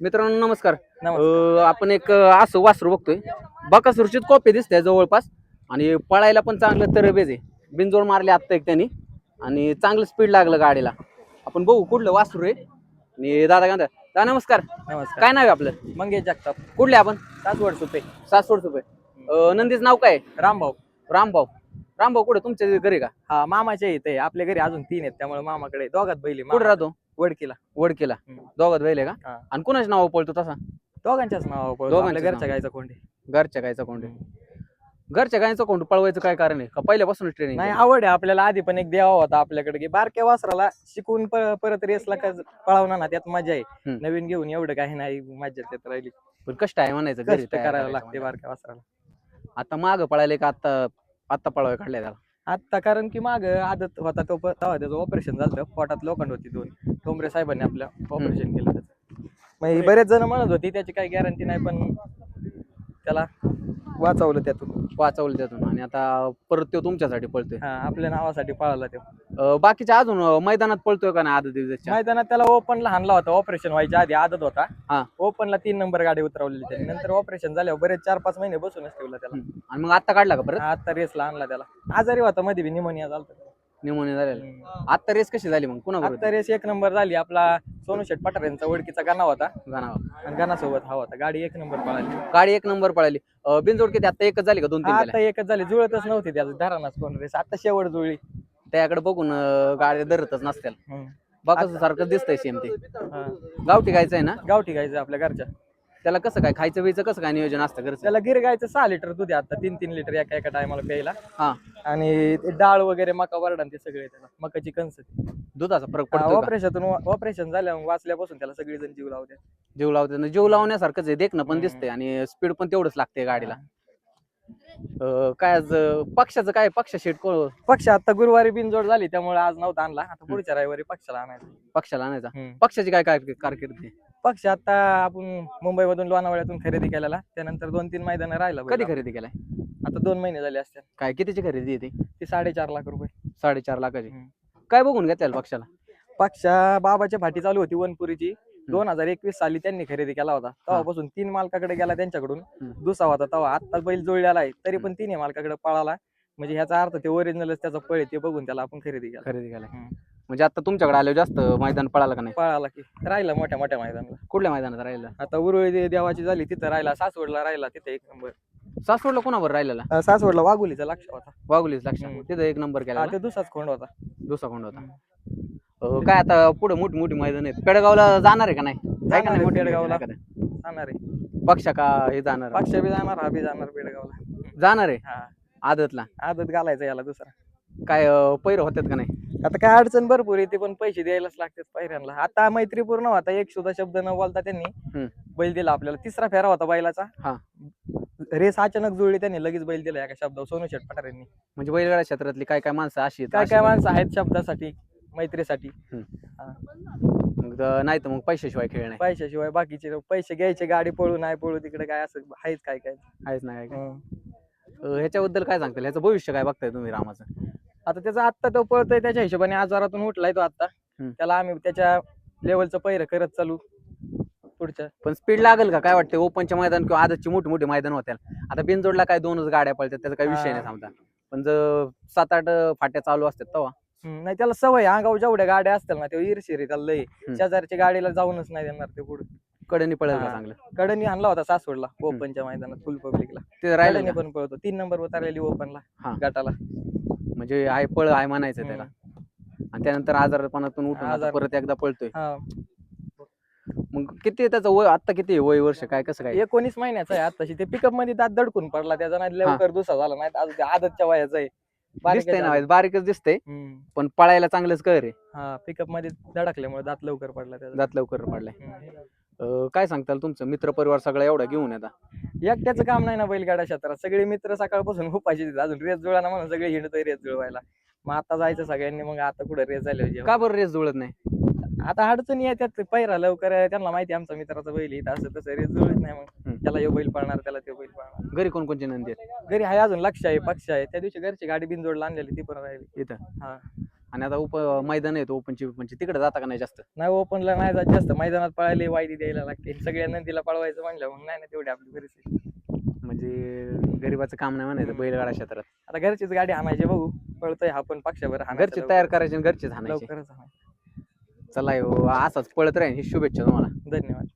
मित्रांनो नमस्कार. अं, आपण एक अं, असं वासरू बघतोय. बकासुरचीच कॉपी दिसते जवळपास. आणि पळायला पण चांगलं तरबेज आहे. बिनजोड मारले आत्ता एक त्यांनी. आणि चांगलं स्पीड लागलं गाडीला. आपण बघू कुठलं वासरू आहे. आणि दादा म्हणतात? दादा नमस्कार. नमस्कार. काय नाव आहे आपलं? मंगेश जगताप. कुठले आपण? सासवड सुपे. सासवड रुपये अं, नंदीचं नाव काय आहे? रामभाऊ. रामभाऊ. रामभाऊ कुठे? तुमच्या घरी का? हा मामाचे इथे. आपल्या घरी अजून तीन आहेत. त्यामुळे मामाकडे दोघात बैली कुठे राहतो? वडकीला वडकीला. हम्म. दोघात बैल आहे हा. का आणि कुणाच नाव पळतो तसा? दोघांच्याच नाव दोघांच्याच घरच्या. गायचा कोंडे. घरच्या गायचा कोंडे. घरच्या गायचा कोंड पळवायचं काय कारण आहे? का पहिल्यापासूनच ट्रेनिंग नाही आवड आहे आपल्याला. आधी पण एक देवा होता आपल्याकडे की बारक्या वासराला शिकून प- परत रेसला का पळवणार ना त्यात मजा आहे. हम्म. नवीन घेऊन एवढं काही नाही मजा त्यात राहिली. पण कष्ट आहे म्हणायचं घरी कष्ट तयार करायला करायचं लागते. बारक्या वासराला. आता माग पळायले का आता आता पळवाय काढले त्याला? आता कारण की माग आदत होता तो तेव्हा त्याचं ऑपरेशन झालं पोटात लोखंड होती दोन. ठोंबरे साहेबांनी आपल्या ऑपरेशन केलं त्याचं. मग हे बरेच जण म्हणत होती त्याची काही गॅरंटी नाही पण त्याला वाचवलं त्यातून. वाचवलं त्यातून. आणि आता परत तो तुमच्यासाठी पळतोय. हा आपल्या नावासाठी पळाला तो. अं, बाकीच्या अजून अं, मैदानात पळतोय का नाही आधी दिवसाच्या? मैदानात त्याला ओपनला हाणला होता. ऑपरेशन व्हायच्या आधी आदत हा. होता ओपनला तीन नंबर गाडी उतरवलेली त्यांनी. नंतर ऑपरेशन झाल्यावर बरेच चार पाच महिने बसूनच ठेवलं त्याला. आणि मग आता काढला का परत? आता रेसला आणला त्याला. आजारी होता मध्ये बी निमोनिया झाला निमोनिया झालेला. आता रेस कशी झाली मग? कुणा आता रेस एक नंबर झाली. आपला सोनू शेठ पठार यांचा ओळखीचा गाणा होता. गाणं आणि गाणासोबत हा होता. गाडी एक नंबर पळाली. गाडी एक नंबर पळाली. बिनजोड किती आता एकच झाली का दोन तीन? आता एकच झाली. जुळतच नव्हती त्याचं धरानाच कोण रेस आता शेवट जुळली. त्याकडे बघून गाडी धरतच हम्म. बघा सारखं दिसतंय सेम ते. गावठी गायचं आहे ना? गावठी गायचं आपल्या घरच्या. त्याला कसं काय खायचं वेचं कसं काय नियोजन असतं घरचं? त्याला गिर गायचं सहा लिटर दूध आहे आता तीन तीन लिटर एका एका टायमाला प्यायला. हा. आणि ते डाळ वगैरे मका वरडान ते सगळे त्याला मकाची कणस दुधाचा फरक पडतो का? ऑपरेशन ऑपरेशन झाल्या वाचल्यापासून त्याला सगळेजण जीव लावते जीव लावते जीव लावण्यासारखंच आहे देखणं पण हम्म. दिसतंय आणि स्पीड पण तेवढंच लागते गाडीला. अं, काय आज अं, पक्षाचं काय पक्ष शेट को पक्ष आता गुरुवारी बिनजोड झाली त्यामुळे आज नव्हता आणला. आता पुढच्या रविवारी पक्षाला आणायचा. पक्षाला आणायचा. हम्म. पक्षाची काय काय कारकिर्दी पक्ष आता आपण मुंबईमधून लोणावळ्यातून खरेदी केलेला. त्यानंतर दोन तीन मैदान राहिला कधी. खरेदी केलाय? आता दोन महिने झाले असते काय कितीची खरेदी आहे ती? ती साडेचार लाख रुपये. साडेचार लाखाची. हम्म. काय बघून घेतलेलं पक्षाला? पक्षा बाबाच्या फाटी चालू होती वनपुरीची. दोन हजार एकवीस साली त्यांनी खरेदी केला होता. तेव्हापासून तीन मालकाकडे गेला त्यांच्याकडून. हम्म. दुसरा होता तेव्हा. आता बैल जुळलेला आहे. तरी पण तिन्ही मालकाकडे पळाला. म्हणजे ह्याचा अर्थ ते ओरिजिनलच त्याचा पळ आहे ते बघून त्याला आपण खरेदी केला. खरेदी हम्म. म्हणजे आता तुमच्याकडे आल्यावर जास्त मैदान पळालं का नाही? पळाला की. राहिला मोठ्या मोठ्या मैदानाला. कुठल्या मैदानात राहिलं? आता उरुळी दे- देवाची झाली तिथं राहिला सासवडला राहिला तिथे एक नंबर सासवडला कोणावर राहिलेला? अं, सासवडला वाघुलीचा लक्ष होता. वागुलीच लक्ष. हम्म. तिथं एक नंबर केला हा, ते दुसराच खोंड होता. दुसरा कोण होता. काय आता पुढे मोठी मोठी मैदान आहेत. पेडगावला जाणार आहे का नाही? आहे का जाणार नाही? मोठी पेडगावला. मैदानं एखादं? जाणार आहे. पक्ष का हे जाणार? पक्ष बी जाणार हा बी जाणार बेडगावला जाणार आहे? हा. आदतला. आदत घालायचा याला दुसरा. काय पैर होतात का नाही? आता काय अडचण भरपूर येते पण पैसे द्यायलाच लागतात पायऱ्यांना आता मैत्रीपूर्ण होता एक सुद्धा शब्द न बोलता त्यांनी हम्म. बैल दिला आपल्याला. तिसरा फेरा होता बैलाचा. हा. रेस अचानक जुळली त्यांनी लगेच बैल दिला एका शब्दावर सोनू शेट पठार यांनी म्हणजे बैलगाड्या क्षेत्रातली काय काय माणसं अशी आहेत, काय अशी काय. माणसं आहेत शब्दासाठी मैत्रीसाठी. मग तर नाही तर मग पैशाशिवाय खेळ नाही. पैशाशिवाय बाकीचे पैसे घ्यायचे गाडी पळू नाही पळू तिकडे काय असं आहेच काय काय? आहेच नाही काय? हम्म. ह्याच्याबद्दल काय सांगताल? ह्याचं भविष्य काय बघताय तुम्ही रामाचं? आता त्याचा आत्ता तो पळतोय त्याच्या हिशोबाने आजारातून उठलाय तो आता हम्म. त्याला आम्ही त्याच्या लेवलचं पैर करत चालू पुढच्या पण स्पीड लागेल का? काय वाटतं ओपनच्या मैदान किंवा आदतची मोठी मोठी मैदान होत्या. आता बिनजोडला काय दोनच गाड्या पळतात त्याचा काही विषय हा. नाही समजा पण जर सात आठ फाट्या चालू असतात तेव्हा. हम्म, नाही त्याला सवय आहे, अंगावर जेवढ्या गाड्या असतील ना ते आहे त्याला लय. शेजारच्या गाडीला जाऊनच नाही देणार ते पुढे. कडेनी का हा. चांगलं? कडनी आणला होता सासवडला ओपनच्या मैदानात फुल पब्लिकला. ते राहिलं कडनी का? पण पळतो. तीन नंबर उतरलेली ओपनला हा. गटाला. म्हणजे आहे पळ आहे म्हणायचं त्याला. आणि त्यानंतर आजारपणातून उठून आता आजार- परत एकदा पळतोय. हा. मग किती त्याचं वय आता किती आहे वय वर्ष? काय कसं काय? एकोणीस महिन्याचा आहे आताशी ते पिकअपमध्ये दात दडकून पडला. त्याचा नाही लवकर दुसरा झाला नाही. अजून ते आदतच्या वयाचा आहे. बारीक दिसतंय ना बारीकच दिसतंय. पण पळायला चांगलंच कळ रे हा पिकअपमध्ये धडकल्यामुळे दात लवकर पडला त्याचा. दात लवकर पडलाय. हम्म. अं, काय सांगताल तुमचं? मित्र परिवार सगळा एवढा घेऊन येतात एकट्याचं काम नाही ना बैलगाडा क्षेत्रात. सगळे मित्र सकाळपासून उपाशी देतात. अजून रेस जुळाना म्हणून सगळे हिंडतोय रेस जुळवायला. मग आता जायचं सगळ्यांनी मग आता कुठे रेस झाले का बरं रेस जुळत नाही? आता अडचणी येतात. पैरा लवकर आहे, त्यांना माहिती आहे आमचा मित्राचा बैल आहे, इथं असं तसं रेस जुळत नाही मग. हम्म. त्याला यो बैल पळणार त्याला तो बैल पळणार. घरी कोण कोणचे नंदी आहेत? घरी आहे अजून लक्ष आहे पक्ष आहे. त्या दिवशी घरची गाडी बिनजोडला आणलेली ती पण राहिली. इथं? हा. आणि आता उप मैदान आहे ओपनची बिपनची तिकडे जाता का नाही जास्त? नाही ओपनला नाही जात जास्त. मैदानात पळायला वायदी द्यायला लागते. सगळ्या नंदीला पळवायचं म्हणलं मग नाही ना तेवढी आपली परिस्थिती. म्हणजे गरीबाचं काम नाही म्हणायचं बैलगाडा क्षेत्रात. आता घरचीच गाडी आणायची बघू. पळतोय हा पण पक्षाभर घरचे तयार करायचे आणि घरचेच लवकरच आणायची. चला हो असाच पळत राहील ही शुभेच्छा तुम्हाला. धन्यवाद.